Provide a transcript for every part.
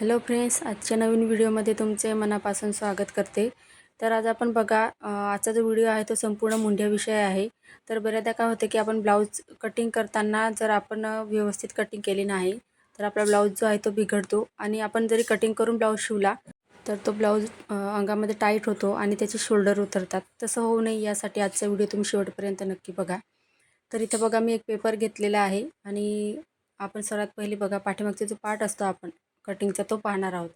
Hello friends आजच्या नवीन व्हिडिओमध्ये तुमचे मनापासून स्वागत करते. तर आज आपण बघा आजचा जो व्हिडिओ आहे तो संपूर्ण मुंड्याविषयी आहे. तर बऱ्याचदा काय होते की आपण ब्लाऊज कटिंग करताना जर आपण व्यवस्थित कटिंग केली नाही तर आपला ब्लाऊज जो आहे तो बिघडतो. आणि आपण जरी कटिंग करून ब्लाऊज शिवला तर तो ब्लाऊज अंगामध्ये टाईट होतो आणि त्याचे शोल्डर उतरतात. तसं होऊ नये यासाठी आजचा व्हिडिओ तुम्ही शेवटपर्यंत नक्की बघा. तर इथं बघा मी एक पेपर घेतलेला आहे. आणि आपण सर्वात पहिले बघा पाठीमागचा जो पार्ट असतो आपण कटिंगचा तो पाहणार आहोत.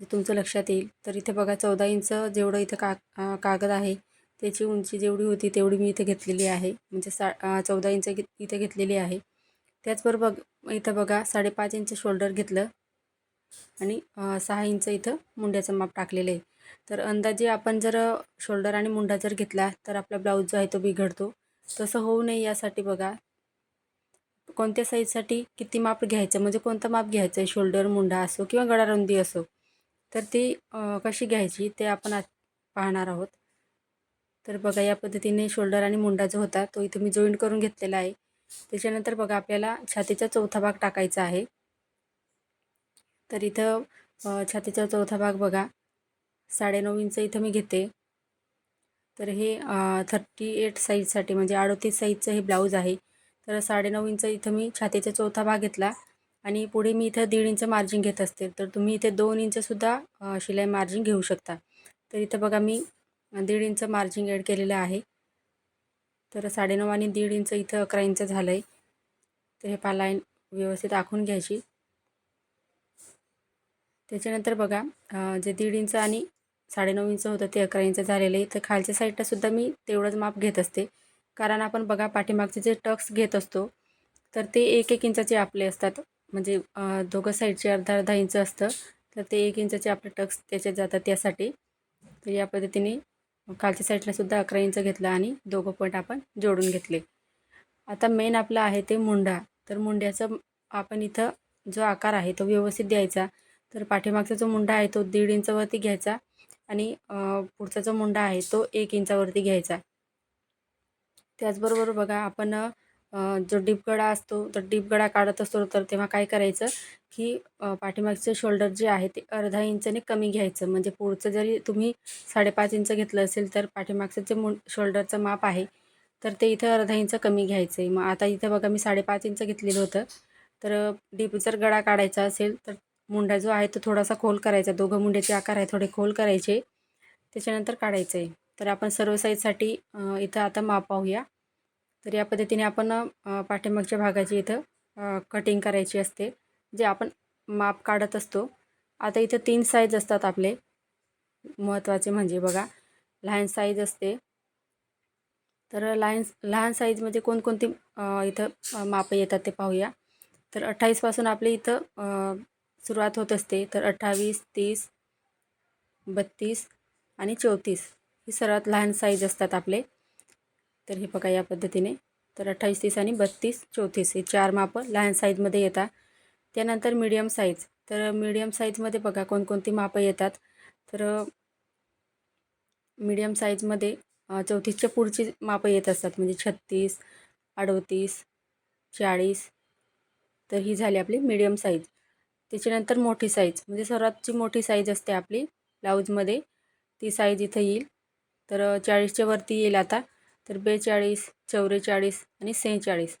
जे तुमचं लक्षात येईल तर इथे बघा चौदा इंच जेवढं इथं का कागद आहे त्याची उंची जेवढी होती तेवढी मी इथे घेतलेली आहे. म्हणजे सा चौदा इंच घेत इथे घेतलेली आहे. त्याचबरोबर बघ इथं बघा साडेपाच इंच शोल्डर घेतलं आणि सहा इंच इथं मुंड्याचं माप टाकलेलं आहे. तर अंदाजे आपण जर शोल्डर आणि मुंडा जर घेतला तर आपला ब्लाऊज जो आहे तो बिघडतो. तसं होऊ नये यासाठी बघा कोणत्या साईजसाठी किती माप घ्यायचं? म्हणजे कोणतं माप घ्यायचं? आहे शोल्डर मुंडा असो किंवा गळारुंदी असो. तर ती कशी घ्यायची ते आपण आज पाहणार आहोत. तर बघा या पद्धतीने शोल्डर आणि मुंडा जो होता तो इथे मी जॉईंट करून घेतलेला आहे. त्याच्यानंतर बघा आपल्याला छातीचा चौथा भाग टाकायचा आहे. तर इथं छातीचा चौथा भाग बघा साडेनऊ इंच इथं मी घेते. तर हे थर्टी एट साईजसाठी म्हणजे अडोतीस साईजचं हे ब्लाऊज आहे. तर साडेनऊ इंच इथं मी छातीचा चौथा भाग घेतला आणि पुढे मी इथं दीड इंच मार्जिन घेत असते. तर तुम्ही इथे दोन इंचसुद्धा शिलाई मार्जिन घेऊ शकता. तर इथं बघा मी दीड इंच मार्जिन ॲड केलेलं आहे. तर साडेनऊ आणि दीड इंच इथं अकरा इंच झालं आहे तर हे पा लाईन व्यवस्थित आखून घ्यायची. त्याच्यानंतर बघा जे दीड इंच आणि साडेनऊ इंच होतं ते अकरा इंच झालेलं. आहे तर खालच्या साईडलासुद्धा मी तेवढंच माप घेत असते. कारण आपण बघा पाठीमागचे जे टक्स घेत असतो तर ते एक एक इंचाचे आपले असतात. म्हणजे दोघं साईडचे अर्धा अर्धा इंच असतं तर ते एक इंचाचे आपले टक्स त्याच्यात जातात त्यासाठी. तर या पद्धतीने खालच्या साईडला सुद्धा अकरा इंच घेतलं आणि दोघं पॉईंट आपण जोडून घेतले. आता मेन आपला आहे ते मुंडा. तर मुंड्याचं आपण इथं जो आकार आहे तो व्यवस्थित द्यायचा. तर पाठीमागचा जो मुंडा आहे तो दीड इंचावरती घ्यायचा आणि पुढचा जो मुंडा आहे तो एक इंचावरती घ्यायचा. त्याचबरोबर बघा आपण जो डीपगडा असतो तर डीपगडा काढत असतो तर तेव्हा काय करायचं की पाठीमागचं पाठीमागचे शोल्डर जे आहे ते अर्धा इंचाने कमी घ्यायचं. म्हणजे पुढचं जरी तुम्ही साडेपाच इंच घेतलं असेल तर पाठीमागचं जे मु शोल्डरचं माप आहे तर ते इथं अर्धा इंच कमी घ्यायचं आहे. मग आता इथं बघा मी साडेपाच इंच घेतलेलं होतं. तर डीप जर गळा काढायचा असेल तर मुंडा जो आहे तो थोडासा खोल करायचा. दोघं मुंड्याचे आकार आहे थोडे खोल करायचे. त्याच्यानंतर काढायचं आहे तर आपण सर्व साईजसाठी इथं आता माप पाहूया. तर या पद्धतीने आपण पाठीमागच्या भागाची इथं कटिंग करायची असते जे आपण माप काढत असतो. आता इथं तीन साईज असतात आपले. महत्त्वाचे म्हणजे बघा लहान साईज असते. तर लहान लहान साईजमध्ये कोणकोणती इथं मापं येतात ते पाहूया. तर अठ्ठावीसपासून आपले इथं सुरुवात होत असते. तर अठ्ठावीस तीस बत्तीस आणि चौतीस. ही सर्वात लहान साईज असतात आपले. तर हे बघा या पद्धतीने. तर अठ्ठावीस तीस आणि बत्तीस चौतीस हे चार मापं लहान साईजमध्ये येतात. त्यानंतर मीडियम साईज तर मीडियम साईजमध्ये बघा कोणकोणती मापं येतात. तर मीडियम साईजमध्ये चौतीसच्या पुढची मापं येत असतात. म्हणजे छत्तीस अडोतीस चाळीस. तर ही झाली आपली मीडियम साईज त्याच्यानंतर मोठी साईज म्हणजे सर्वातची मोठी साईज असते आपली ब्लाऊजमध्ये ती साईज इथं येईल. तर चाळीसच्या वरती येईल आता. तर बेचाळीस चौवेचाळीस आणि सेहेचाळीस.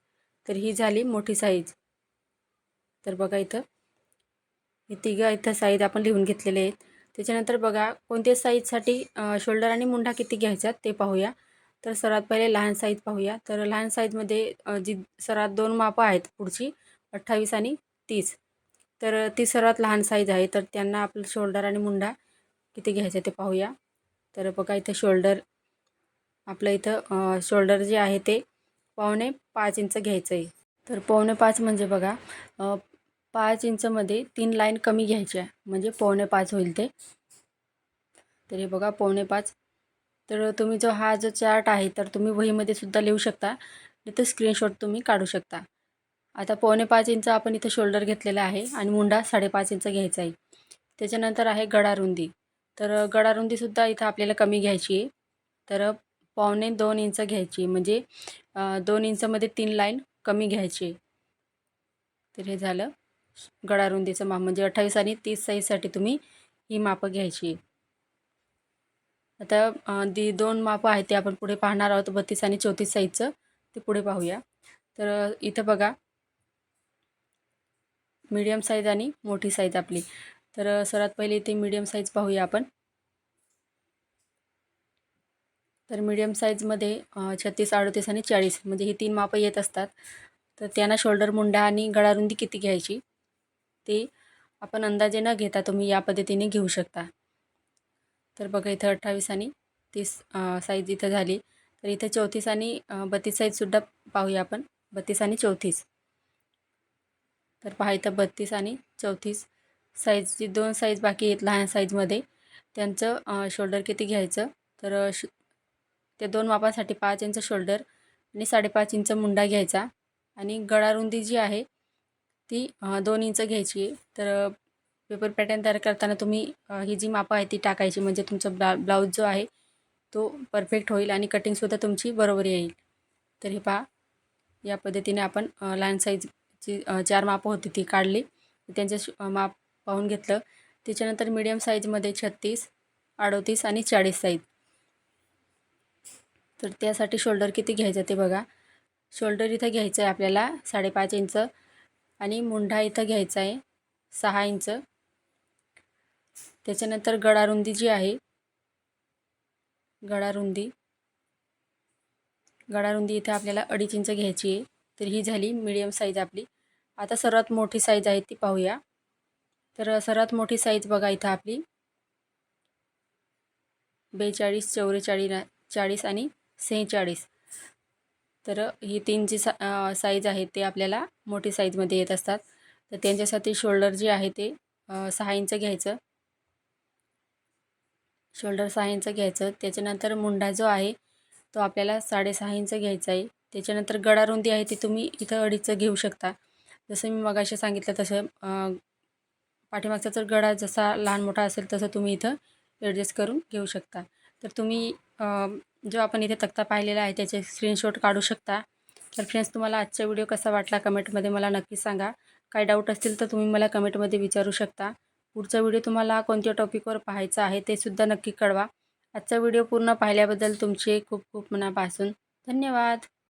तर ही झाली मोठी साईज. तर बघा इथं. हे तिघं इथं साईज आपण लिहून घेतलेले आहेत. त्याच्यानंतर बघा कोणत्या साईजसाठी शोल्डर आणि मुंडा किती घ्यायचा ते पाहूया. तर सर्वात पहिले लहान साईज पाहूया. तर लहान साईजमध्ये जी सर्वात दोन मापं आहेत पुढची अठ्ठावीस आणि तीस. तर ती सर्वात लहान साईज आहे. तर त्यांना आपलं शोल्डर आणि मुंडा किती घ्यायचा ते पाहूया. तर बघा इथं शोल्डर आपलं इथं शोल्डर जे आहे ते पावणे पाच इंच घ्यायचं आहे तर पावणे पाच म्हणजे बघा पाच इंचमध्ये तीन लाईन कमी घ्यायची आहे. म्हणजे पावणे पाच होईल ते. तर हे बघा पावणे पाच. तर तुम्ही जो हा जो चार्ट आहे तर तुम्ही वहीमध्ये सुद्धा लिहू शकता. नाही तर स्क्रीनशॉट तुम्ही काढू शकता. आता पावणे पाच इंच आपण इथं शोल्डर घेतलेला आहे आणि मुंडा साडेपाच इंच घ्यायचा आहे. त्याच्यानंतर आहे गडारुंदी तर गडारुंदीसुद्धा इथं आपल्याला कमी घ्यायची आहे. तर पावणे दोन इंच घ्यायची आहे. म्हणजे दोन इंचमध्ये तीन लाईन कमी घ्यायची तर हे झालं. गळारुंदीचं माप. म्हणजे अठ्ठावीस आणि तीस साईजसाठी तुम्ही ही मापं घ्यायची आता दी दोन मापं आहेत ते आपण पुढे पाहणार आहोत. बत्तीस आणि चौतीस साईजचं ते पुढे पाहूया. तर इथं बघा. मीडियम साईज आणि मोठी साईज आपली. तर सर्वात पहिले इथे मीडियम साईज पाहूया आपण. तर मीडियम साईजमध्ये छत्तीस अडतीस आणि चाळीस म्हणजे ही तीन मापं येत असतात. तर त्यांना शोल्डर मुंडा आणि गळारुंदी किती घ्यायची? ते आपण अंदाजे न घेता तुम्ही या पद्धतीने घेऊ शकता. तर बघा इथं अठ्ठावीस आणि तीस साईज इथं झाली. तर इथं चौतीस आणि बत्तीस साईजसुद्धा पाहूया आपण. बत्तीस आणि चौतीस. तर पहा इथं बत्तीस आणि चौतीस. साईजची दोन साईज बाकी आहेत लहान साईजमध्ये त्यांचं शोल्डर किती घ्यायचं? तर श त्या दोन मापांसाठी पाच इंच शोल्डर आणि साडेपाच इंच मुंडा घ्यायचा. आणि गळारुंदी जी आहे ती दोन इंच घ्यायची. आहे तर पेपर पॅटर्न तयार करताना तुम्ही ही जी मापं आहे ती टाकायची. म्हणजे तुमचा ब्ला ब्लाऊज जो आहे तो परफेक्ट होईल आणि कटिंगसुद्धा तुमची बरोबर येईल. तर हे पहा या पद्धतीने आपण लहान साईजची चार मापं होती ती काढली. त्यांचे श- माप पाहून घेतलं. त्याच्यानंतर मीडियम साईजमध्ये छत्तीस अडोतीस आणि चाळीस साईज तर त्यासाठी शोल्डर किती घ्यायचं ते बघा. शोल्डर इथं घ्यायचं आहे आपल्याला साडेपाच इंच आणि मुंढा इथं घ्यायचा आहे सहा इंच त्याच्यानंतर गडारुंदी जी आहे गडारुंदी गडारुंदी इथे आपल्याला अडीच इंच घ्यायची आहे. तर ही झाली मीडियम साईज आपली. आता सर्वात मोठी साईज आहे ती पाहूया. तर सर्वात मोठी साईज बघा इथं आपली. बेचाळीस चौवेचाळीस चाळीस आणि सेहेचाळीस. तर ही तीन जी सा साईज आहे ते आपल्याला मोठी साईजमध्ये येत असतात. तर त्यांच्यासाठी शोल्डर जे आहे ते सहा इंच घ्यायचं. शोल्डर सहा इंच घ्यायचं. त्याच्यानंतर मुंडा जो आहे तो आपल्याला साडेसहा इंच घ्यायचा आहे. त्याच्यानंतर गडारुंदी आहे ती तुम्ही इथं अडीचचं घेऊ शकता. जसं मी मगाशी सांगितलं तसं पाठीमागचा जर गळा जसा लहान मोठा असेल तसं तुम्ही इथं ॲडजस्ट करून घेऊ शकता. तर तुम्ही जो आपण इथे तक्ता पाहिलेला आहे त्याचे स्क्रीनशॉट काढू शकता. तर फ्रेंड्स तुम्हाला आजचा व्हिडिओ कसा वाटला कमेंटमध्ये मला नक्की सांगा. काही डाऊट असतील तर तुम्ही मला कमेंटमध्ये विचारू शकता. पुढचा व्हिडिओ तुम्हाला कोणत्या टॉपिकवर पाहायचा आहे ते सुद्धा नक्की कळवा. आजचा व्हिडिओ पूर्ण पाहिल्याबद्दल तुमचे खूप खूप मनापासून धन्यवाद.